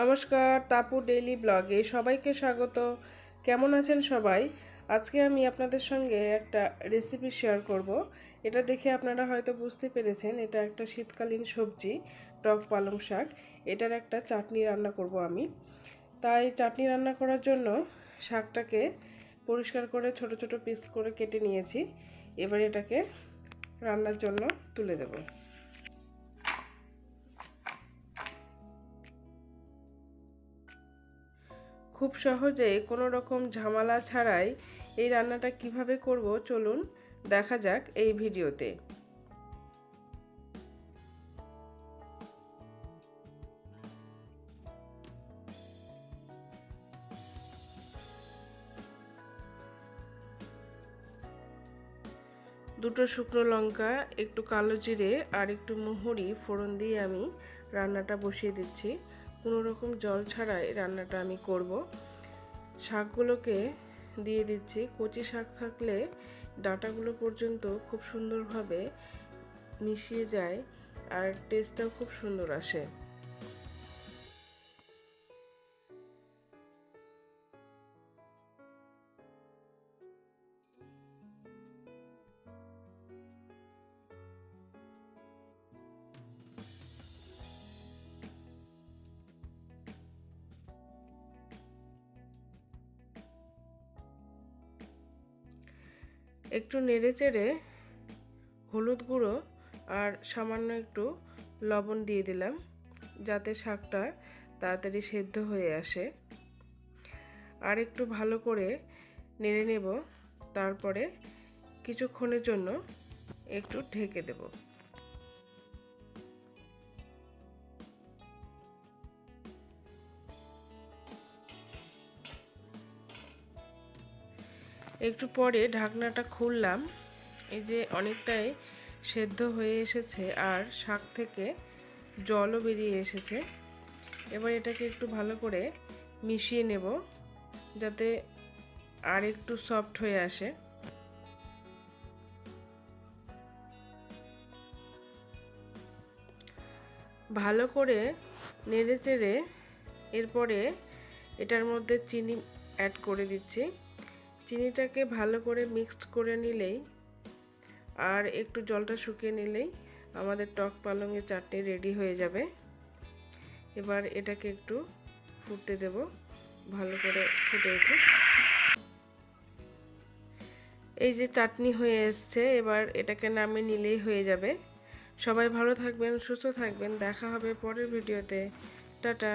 নমস্কার, তাপু ডেইলি ব্লগে সবাইকে স্বাগত। কেমন আছেন সবাই? আজকে আমি আপনাদের সঙ্গে একটা রেসিপি শেয়ার করব। এটা দেখে আপনারা হয়তো বুঝতে পেরেছেন, এটা একটা শীতকালীন সবজি, টক পালং শাক। এটার একটা চাটনি রান্না করব আমি। তাই চাটনি রান্না করার জন্য শাকটাকে পরিষ্কার করে ছোট ছোট পিস করে কেটে নিয়েছি। এবার এটাকে রান্নার জন্য তুলে দেবো। খুব সহজে কোনো রকম ঝামেলা ছাড়াই এই রান্নাটা কীভাবে করব চলুন দেখা যাক এই ভিডিওতে। দুটো শুকনো লঙ্কা, একটু কালো জিরে আর একটু মুহুরি ফোড়ন দিয়ে আমি রান্নাটা বসিয়ে দিচ্ছি। কোনো রকম জল ছাড়াই রান্নাটা আমি করব। শাকগুলোকে দিয়ে দিচ্ছি। কচি শাক থাকলে ডাটাগুলো পর্যন্ত খুব সুন্দরভাবে মিশিয়ে যায় আর টেস্টটাও খুব সুন্দর আসে। একটু নেড়ে চেড়ে হলুদ গুঁড়ো আর সামান্য একটু লবণ দিয়ে দিলাম, যাতে শাকটা তাড়াতাড়ি সেদ্ধ হয়ে আসে। আর একটু ভালো করে নেড়ে নেব, তারপরে কিছুক্ষণের জন্য একটু ঢেকে দেবো। একটু পরে ঢাকনাটা খুললাম। এই যে অনেকটাই সেদ্ধ হয়ে এসেছে আর শাক থেকে জলও বেরিয়ে এসেছে। এবার এটাকে একটু ভালো করে মিশিয়ে নেব যাতে আর একটু সফট হয়ে আসে। ভালো করে নেড়ে চেড়ে এরপরে এটার মধ্যে চিনি অ্যাড করে দিচ্ছি। চিনিটাকে ভালো করে মিক্সড করে নিলেই আর একটু জলটা শুকিয়ে নিলেই আমাদের টক পালংয়ের চাটনি রেডি হয়ে যাবে। এবার এটাকে একটু ফুটতে দেব, ভালো করে ফুটে উঠে এই যে চাটনি হয়ে এসছে, এবার এটাকে নামে নিলেই হয়ে যাবে। সবাই ভালো থাকবেন, সুস্থ থাকবেন, দেখা হবে পরের ভিডিওতে। টাটা।